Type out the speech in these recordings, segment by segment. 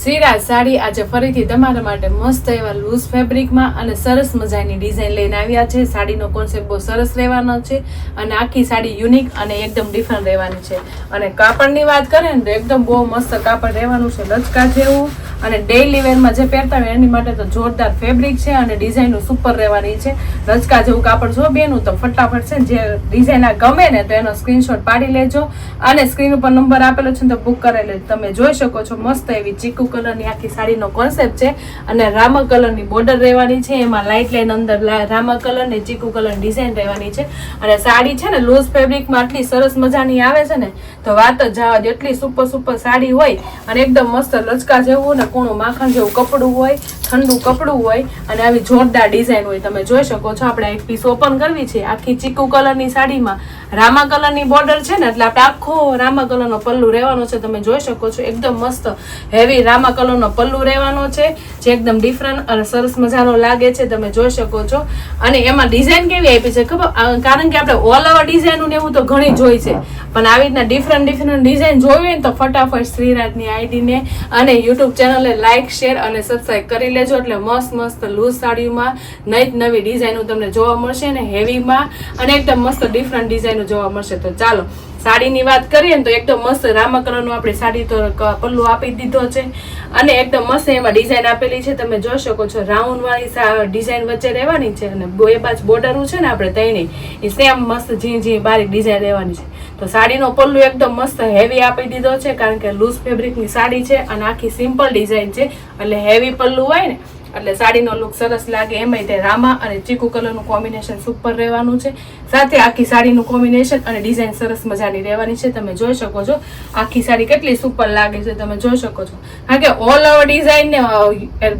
સિરાજ સાડી આજે ફરીથી તમારા માટે મસ્ત એવા લૂઝ ફેબ્રિકમાં અને સરસ મજાની ડિઝાઇન લઈને આવ્યા છે. સાડીનો કોન્સેપ્ટ બહુ સરસ રહેવાનો છે અને આખી સાડી યુનિક અને એકદમ ડિફરન્ટ રહેવાની છે. અને કાપડની વાત કરીએ ને તો એકદમ બહુ મસ્ત કાપડ રહેવાનું છે. લચકા જેવું અને ડેઇલી વેરમાં જે પહેરતા હોય એની માટે તો જોરદાર ફેબ્રિક છે અને ડિઝાઇન સુપર રહેવાની છે. લચકા જેવું કાપડ જો બેનું, તો ફટાફટ છે જે ડિઝાઇન આ ગમે ને તો એનો સ્ક્રીનશોટ પાડી લેજો. અને સ્ક્રીન ઉપર નંબર આપેલો છે ને તો બુક કરેલો તમે જોઈ શકો છો મસ્ત એવી ચીકુ કલરની આખી સાડીનો કોન્સેપ્ટ છે અને રામા કલરની બોર્ડર રહેવાની છે. એમાં લાઇટ લાઇન અંદર રામા કલર ને ચીકુ કલર ડિઝાઇન રહેવાની છે. અને સાડી છે ને લૂઝ ફેબ્રિકમાં આટલી સરસ મજાની આવે છે ને, તો વાત જ જવા જેટલી સુપર સુપર સાડી હોય અને એકદમ મસ્ત લચકા જેવું ને કૂણું માખણ જેવું કપડું હોય, ઠંડુ કપડું હોય અને આવી જોરદાર ડિઝાઇન હોય. તમે જોઈ શકો છો, આપણે એક પીસ ઓપન કરવી છે. આખી ચીકુ કલરની સાડીમાં રામા કલરની બોર્ડર છે ને, એટલે આપણે આખો રામા કલરનો પલ્લુ રહેવાનો છે. તમે જોઈ શકો છો, એકદમ મસ્ત હેવી રામા કલરનો પલ્લુ રહેવાનો છે, જે એકદમ ડિફરન્ટ અને સરસ મજાનો લાગે છે. તમે જોઈ શકો છો. અને એમાં ડિઝાઇન કેવી આપી છે ખબર? કારણ કે આપણે ઓલ ઓવર ડિઝાઇન ને એવું તો ઘણી જોઈ છે. પણ આવી રીતના ડિફરન્ટ ડિફરન્ટ ડિઝાઇન જોવી હોય ને તો ફટાફટ શ્રીરાજની આઈડીને અને યુટ્યુબ ચેનલને લાઇક શેર અને સબસ્ક્રાઇબ કરી લેજો. એટલે મસ્ત મસ્ત લૂઝ સાડીમાં નવી નવી ડિઝાઇનો તમને જોવા મળશે ને હેવીમાં અને એકદમ મસ્ત ડિફરન્ટ ડિઝાઇનો જોવા મળશે તો ચાલો, સાડીની વાત કરીએ ને તો એકદમ મસ્ત રામા કલરનું આપણે સાડી તો પલ્લુ આપી દીધો છે. અને એકદમ મસ્ત એમાં ડિઝાઇન આપેલી છે, તમે જોઈ શકો છો, રાઉન્ડ વાળી ડિઝાઇન વચ્ચે રહેવાની છે અને બે બાજુ બોર્ડરું છે ને આપણે તઈને એ સેમ મસ્ત ઝીણ ઝીણ બારીક ડિઝાઇન રહેવાની છે. તો સાડીનો પલ્લુ એકદમ મસ્ત હેવી આપી દીધો છે, કારણ કે લૂઝ ફેબ્રિકની સાડી છે અને આખી સિમ્પલ ડિઝાઇન છે. એટલે હેવી પલ્લુ હોય ને એટલે સાડીનો લુક સરસ લાગે. એમાં તે રામા અને ચીકુ કલરનું કોમ્બિનેશન સુપર રહેવાનું છે. સાથે આખી સાડીનું કોમ્બિનેશન અને ડિઝાઇન સરસ મજાની રહેવાની છે. તમે જોઈ શકો છો આખી સાડી કેટલી સુપર લાગે છે. તમે જોઈ શકો છો. કારણ કે ઓલ ઓવર ડિઝાઇન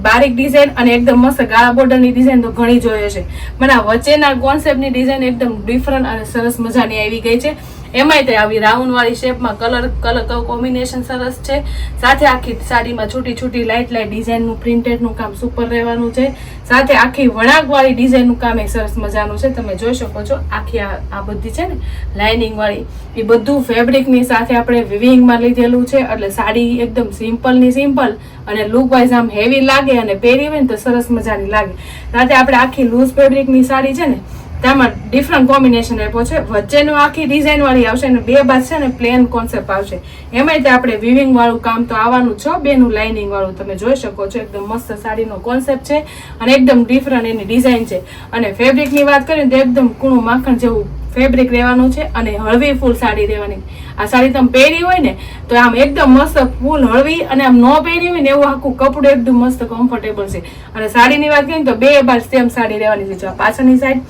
બારીક ડિઝાઇન અને એકદમ મસ્ત ગાળા બોર્ડરની ડિઝાઇન તો ઘણી જોઈએ છે. મને આ વચ્ચેના કોન્સેપ્ટની ડિઝાઇન એકદમ ડિફરન્ટ અને સરસ મજાની આવી ગઈ છે. એમાંય તે આવી રાઉન્ડ વાળી શેપમાં કલર કલર કોમ્બિનેશન સરસ છે. સાથે આખી સાડીમાં છૂટી છૂટી લાઇટ લાઇટ ડિઝાઇનનું પ્રિન્ટેડનું કામ સુપર રહેવાનું છે. સાથે આખી વળાંકવાળી ડિઝાઇનનું કામ એ સરસ મજાનું છે. તમે જોઈ શકો છો આખી આ બધી છે ને લાઇનિંગવાળી એ બધું ફેબ્રિકની સાથે આપણે વિવિંગમાં લીધેલું છે. એટલે સાડી એકદમ સિમ્પલની સિમ્પલ અને લુક વાઇઝ આમ હેવી લાગે અને પહેરી હોય ને તો સરસ મજાની લાગે. સાથે આપણે આખી લૂઝ ફેબ્રિકની સાડી છે ને તેમાં ડિફરન્ટ કોમ્બિનેશન આપ્યો છે. વચ્ચેનું આખી ડિઝાઇન વાળી આવશે અને બે બાદ છે ને પ્લેન કોન્સેપ્ટ આવશે. એમાંય તે આપણે વિવિંગ વાળું કામ તો આવવાનું છે. બેનું લાઇનિંગ વાળું તમે જોઈ શકો છો. એકદમ મસ્ત સાડીનો કોન્સેપ્ટ છે અને એકદમ ડિફરન્ટ એની ડિઝાઇન છે. અને ફેબ્રિકની વાત કરીએ તો એકદમ કૂણું માખણ જેવું ફેબ્રિક રહેવાનું છે અને હળવી ફૂલ સાડી રહેવાની. આ સાડી તમે પહેરી હોય ને તો આમ એકદમ મસ્ત ફૂલ હળવી અને આમ ન પહેરી હોય ને એવું આખું કપડું એકદમ મસ્ત કમ્ફર્ટેબલ છે. અને સાડીની વાત કરીએ તો બે બાર સેમ સાડી રહેવાની છે. જો પાછળની સાઈડ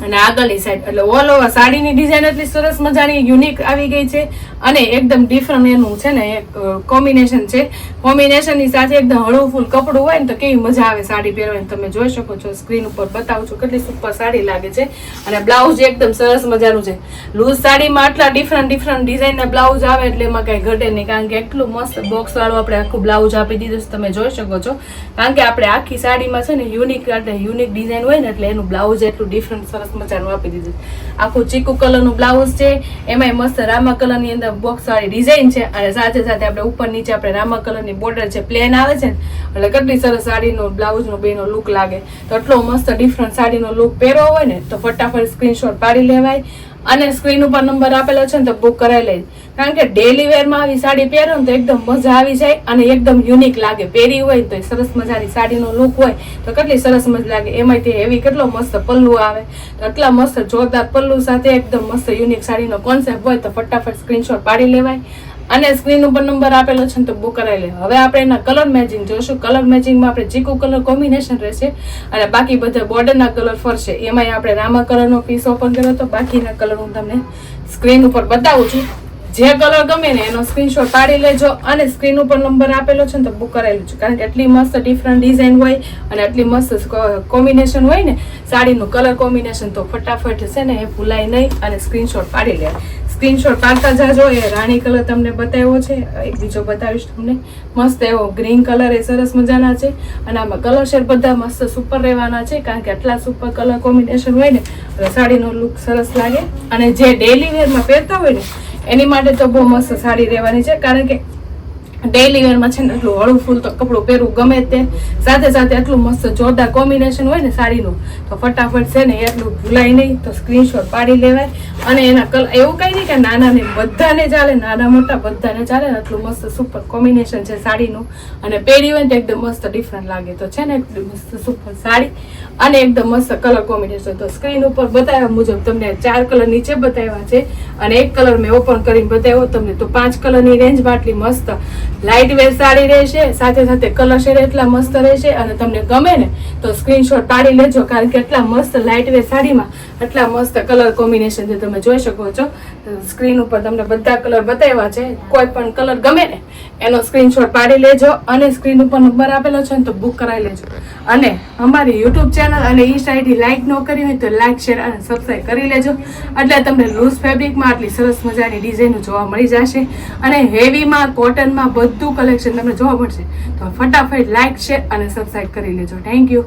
અને આગળની સાઈડ એટલે ઓલ ઓવર સાડીની ડિઝાઇન એટલી સરસ મજાની યુનિક આવી ગઈ છે. અને એકદમ ડિફરન્ટ એનું છે ને એક કોમ્બિનેશન છે. કોમ્બિનેશનની સાથે એકદમ હળવું કપડું હોય ને તો કેવી મજા આવે સાડી પહેરવાની. તમે જોઈ શકો છો સ્ક્રીન ઉપર બતાવું છું કેટલી સુપર સાડી લાગે છે. અને બ્લાઉઝ એકદમ સરસ મજાનું છે. લૂઝ સાડીમાં આટલા ડિફરન્ટ ડિફરન્ટ ડિઝાઇનના બ્લાઉઝ આવે એટલે એમાં કાંઈ ઘટે નહીં. કારણ કે એટલું મસ્ત બોક્સવાળું આપણે આખું બ્લાઉઝ આપી દીધું છે. તમે જોઈ શકો છો. કારણ કે આપણે આખી સાડીમાં છે ને યુનિક એટલે યુનિક ડિઝાઇન હોય ને એટલે એનું બ્લાઉઝ એટલું ડિફરન્ટ સરસ મજાનું આપી દીધું આખું ચીકુ કલરનું બ્લાઉઝ છે, એમાંય મસ્ત રામા કલરની અંદર બોક્સ વાળી ડિઝાઇન છે અને સાથે સાથે આપણે ઉપર નીચે આપણે રામા કલરની બોર્ડર છે પ્લેન આવે છે ને, એટલે કેટલી સરસ સાડીનો બ્લાઉઝનો બેનો લુક લાગે. તો એટલો મસ્ત ડિફરન્ટ સાડીનો લુક પહેરો હોય ને, તો ફટાફટ સ્ક્રીનશોટ પાડી લેવાય. અને સ્ક્રીન ઉપર નંબર આપેલો છે ને તો બુક કરાવી લઈ કારણ કે ડેલી વેરમાં આવી સાડી પહેરો ને તો એકદમ મજા આવી જાય અને એકદમ યુનિક લાગે. પહેરી હોય તો સરસ મજાની સાડીનો લુક હોય તો કેટલી સરસ મજા લાગે. એમાંય તે એવી કેટલો મસ્ત પલ્લુ આવે. તો એટલા મસ્ત જોરદાર પલ્લુ સાથે એકદમ મસ્ત યુનિક સાડીનો કોન્સેપ્ટ હોય તો ફટાફટ સ્ક્રીનશોટ પાડી લેવાય. અને સ્ક્રીન ઉપર નંબર આપેલો છે ને તો બુક કરાવી લે. હવે આપણે એના કલર મેચિંગ જોઈશું કલર મેચિંગમાં આપણે ચીકુ કલર કોમ્બિનેશન રહેશે અને બાકી બધા બોર્ડરના કલર ફરશે. એમાંય આપણે રામા કલરનો પીસ ઓપન કર્યો તો બાકીના કલર હું તમને સ્ક્રીન ઉપર બતાવું છું. જે કલર ગમે ને એનો સ્ક્રીનશોટ પાડી લેજો અને સ્ક્રીન ઉપર નંબર આપેલો છે ને તો બુક કરાવેલું છે કારણ કે એટલી મસ્ત ડિફરન્ટ ડિઝાઇન હોય અને એટલી મસ્ત કોમ્બિનેશન હોય ને, સાડીનું કલર કોમ્બિનેશન તો ફટાફટ છે ને એ ભૂલાય નહીં અને સ્ક્રીનશોટ પાડી લે. સ્ક્રીનશોટ પાડતા જાજો, એ રાણી કલર તમને બતાવ્યો છે. એક બીજો બતાવીશ તમને. મસ્ત એવો ગ્રીન કલર, એ સરસ મજાના છે. અને આમાં કલર શેડ બધા મસ્ત સુપર રહેવાના છે, કારણ કે આટલા સુપર કલર કોમ્બિનેશન હોય ને, સાડીનો લુક સરસ લાગે. અને જે ડેલી વેરમાં પહેરતા હોય ને, એની માટે તો બહુ મસ્ત સાડી રહેવાની છે, કારણ કે ડેઈલી વેરમાં છે ને એટલું હળવું ફૂલ તો કપડું પહેરવું ગમે તે. સાથે સાથે એટલું મસ્ત જોરદાર કોમ્બિનેશન હોય ને સાડીનું, તો ફટાફટ છે ને એટલું ભૂલાય નહીં, તો સ્ક્રીનશોટ પાડી લેવાય. અને એના કલર એવું કંઈ નહીં કે નાના ને બધાને ચાલે, નાના મોટા બધાને ચાલે, ને એટલું મસ્ત સુપર કોમ્બિનેશન છે સાડીનું. અને પહેરી હોય ને એકદમ મસ્ત ડિફરન્ટ લાગે. તો છે ને એકદમ મસ્ત સુપર સાડી અને એકદમ મસ્ત કલર કોમ્બિનેશન તો સ્ક્રીન ઉપર બતાવ્યા મુજબ તમને ચાર કલર નીચે બતાવ્યા છે. અને એક કલર મેં ઓપન કરીને બતાવ્યો. તમને તો પાંચ કલરની રેન્જમાં આટલી મસ્ત લાઇટ વેર સારી રહેશે સાથે સાથે કલર શેડ એટલા મસ્ત રહેશે અને તમને ગમે ને તો સ્ક્રીનશોટ પાડી લેજો, કારણ કે એટલા મસ્ત લાઇટ વેર સાડીમાં એટલા મસ્ત કલર કોમ્બિનેશન તમે જોઈ શકો છો. સ્ક્રીન ઉપર તમને બધા કલર બતાવ્યા છે. કોઈ પણ કલર ગમે ને, એનો સ્ક્રીનશોટ પાડી લેજો અને સ્ક્રીન ઉપર નંબર આપેલો છે ને તો બુક કરાવી લેજો. અને અમારી યુટ્યુબ ચેનલ અને ઇન્સ્ટા આઈડી લાઇક ન કરી હોય તો લાઇક શેર અને સબસ્ક્રાઈબ કરી લેજો. એટલે તમને લૂઝ ફેબ્રિકમાં આટલી સરસ મજાની ડિઝાઇનો જોવા મળી જશે. અને હેવીમાં કોટનમાં બધું કલેક્શન તમને જોવા મળશે. તો ફટાફટ લાઇક શેર અને સબસ્ક્રાઈબ કરી લેજો. Thank you